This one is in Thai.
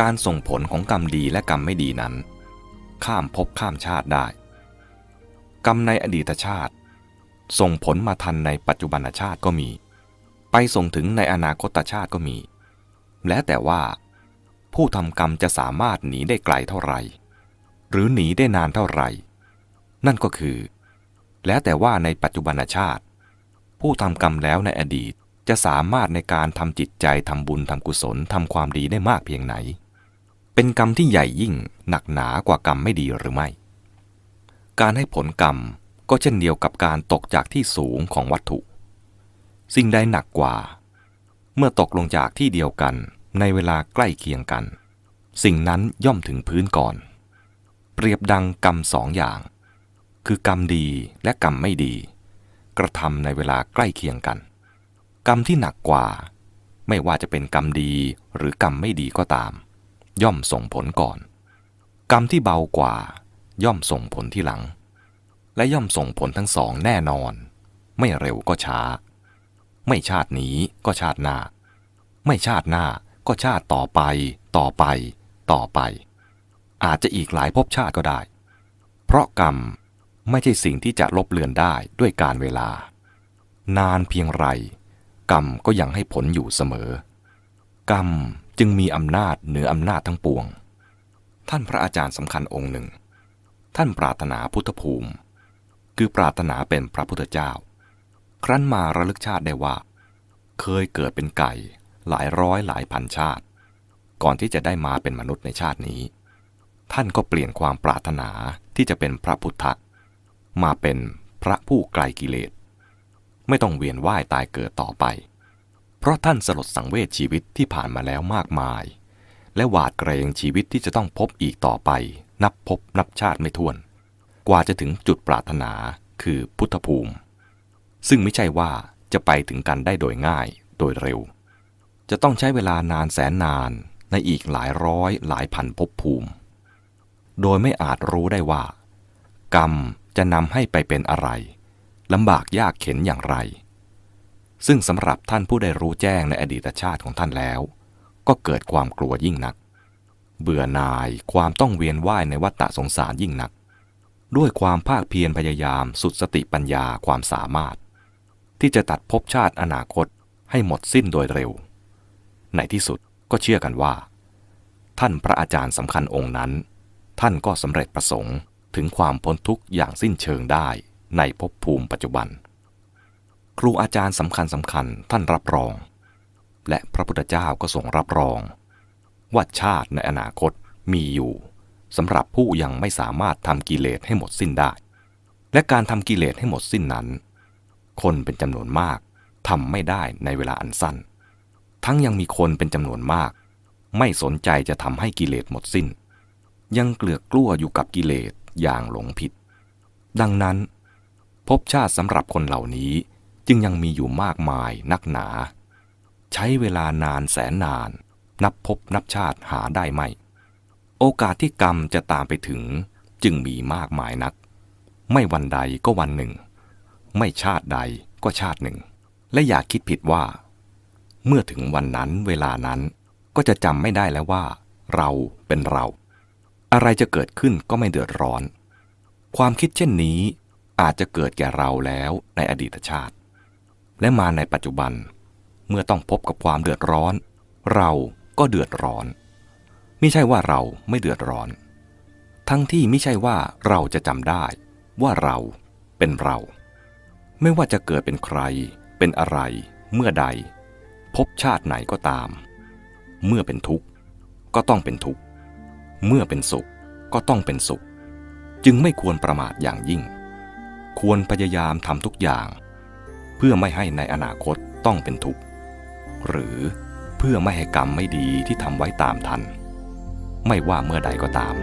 การส่งผลของกรรมดีและกรรมไม่ดีนั้น ข้ามภพข้ามชาติได้ กรรมในอดีตชาติ ส่งผลมาทันในปัจจุบันชาติก็มี ไปส่งถึงในอนาคตชาติก็มี และแต่ว่าผู้ทำกรรมจะสามารถหนีได้ไกลเท่าไหร่ หรือหนีได้นานเท่าไหร่ นั่นก็คือ แล้วแต่ว่าในปัจจุบันชาติ ผู้ทำกรรมแล้วในอดีตจะสามารถในการทำจิตใจทำบุญทำกุศลทำความดีได้มากเพียงไหน เป็นกรรมที่ใหญ่ยิ่งหนักหนากว่ากรรมไม่ดีหรือไม่ การให้ผลกรรมก็เช่นเดียวกับการตกจากที่สูงของวัตถุ สิ่งใดหนักกว่า เมื่อตกลงจากที่เดียวกันในเวลาใกล้เคียงกัน สิ่งนั้นย่อมถึงพื้นก่อน เปรียบดังกรรมสองอย่าง คือกรรมดีและกรรมไม่ดี กระทำในเวลาใกล้เคียงกัน กรรมที่หนักกว่า ไม่ว่าจะเป็นกรรมดีหรือกรรมไม่ดีก็ตาม ย่อมส่งผลก่อน กรรมที่เบากว่า ย่อมส่งผลที่หลัง และย่อมส่งผลทั้งสองแน่นอน ไม่เร็วก็ช้า ไม่ชาตินี้ก็ชาติหน้า ไม่ชาติหน้าก็ชาติต่อไป ต่อไป ต่อไป อาจจะอีกหลายภพชาติก็ได้ เพราะกรรมไม่ใช่สิ่งที่จะลบเลือนได้ด้วยการเวลา นานเพียงไร กรรมก็ยังให้ผลอยู่เสมอ กรรม จึงมีอำนาจเหนืออำนาจทั้งปวง ท่านพระอาจารย์สำคัญองค์หนึ่ง ท่านปรารถนาพุทธภูมิ คือปรารถนาเป็นพระพุทธเจ้า ครั้นมาระลึกชาติได้ว่า เคยเกิดเป็นไก่หลายร้อยหลายพันชาติ ก่อนที่จะได้มาเป็นมนุษย์ในชาตินี้ ท่านก็เปลี่ยนความปรารถนาที่จะเป็นพระพุทธมาเป็นพระผู้ไกลกิเลส ไม่ต้องเวียนว่ายตายเกิดต่อไป เพราะท่านสลดสังเวชชีวิตที่ผ่านมาแล้วมากมาย และหวาดเกรงชีวิตที่จะต้องพบอีกต่อไป นับพบนับชาติไม่ถ้วน กว่าจะถึงจุดปรารถนาคือพุทธภูมิ ซึ่งไม่ใช่ว่าจะไปถึงกันได้โดยง่ายโดยเร็ว จะต้องใช้เวลานานแสนนานในอีกหลายร้อยหลายพันภพภูมิ โดยไม่อาจรู้ได้ว่า กรรมจะนำให้ไปเป็นอะไรลำบากยากเข็นอย่างไร ซึ่งสำหรับท่านผู้ได้รู้แจ้งในอดีตชาติของท่านแล้ว ก็เกิดความกลัวยิ่งนัก เบื่อหน่ายความต้องเวียนว่ายในวัฏสงสารยิ่งนัก ด้วยความภาคเพียรพยายามสุดสติปัญญาความสามารถ ที่จะตัดภพชาติอนาคตให้หมดสิ้นโดยเร็ว ในที่สุดก็เชื่อกันว่า ท่านพระอาจารย์สำคัญองค์นั้น ท่านก็สำเร็จประสงค์ถึงความพ้นทุกข์อย่างสิ้นเชิงได้ในภพภูมิปัจจุบัน ครูอาจารย์สำคัญสำคัญท่านรับรอง และพระพุทธเจ้าก็ทรงรับรอง ว่าชาติในอนาคตมีอยู่สำหรับผู้ยังไม่สามารถทำกิเลสให้หมดสิ้นได้ และการทำกิเลสให้หมดสิ้นนั้น คนเป็นจำนวนมากทำไม่ได้ในเวลาอันสั้น ทั้งยังมีคนเป็นจำนวนมาก ไม่สนใจจะทำให้กิเลสหมดสิ้น ยังเกลือกกลั้วอยู่กับกิเลสอย่างหลงผิด ดังนั้นภพชาติสำหรับคนเหล่านี้ จึงยังมีอยู่มากมายนักหนา ใช้เวลานานแสนนาน นับพบนับชาติหาได้ไม่ โอกาสที่กรรมจะตามไปถึงจึงมีมากมายนัก ไม่วันใดก็วันหนึ่ง ไม่ชาติใดก็ชาติหนึ่ง และอย่าคิดผิดว่า เมื่อถึงวันนั้นเวลานั้นก็จะจำไม่ได้แล้วว่า เราเป็นเรา อะไรจะเกิดขึ้นก็ไม่เดือดร้อน ความคิดเช่นนี้อาจจะเกิดแก่เราแล้วในอดีตชาติ และมาในปัจจุบัน เมื่อต้องพบกับความเดือดร้อน เราก็เดือดร้อน ไม่ใช่ว่าเราไม่เดือดร้อน ทั้งที่ไม่ใช่ว่าเราจะจำได้ ว่าเราเป็นเรา ไม่ว่าจะเกิดเป็นใคร เป็นอะไร เมื่อใด พบชาติไหนก็ตาม เมื่อเป็นทุกข์ก็ต้องเป็นทุกข์ เมื่อเป็นสุขก็ต้องเป็นสุข จึงไม่ควรประมาทอย่างยิ่ง ควรพยายามทำทุกอย่าง เพื่อไม่ให้ในอนาคตต้องเป็นทุกข์หรือเพื่อไม่ให้กรรมไม่ดีที่ทำไว้ตามทัน ไม่ว่าเมื่อใดก็ตาม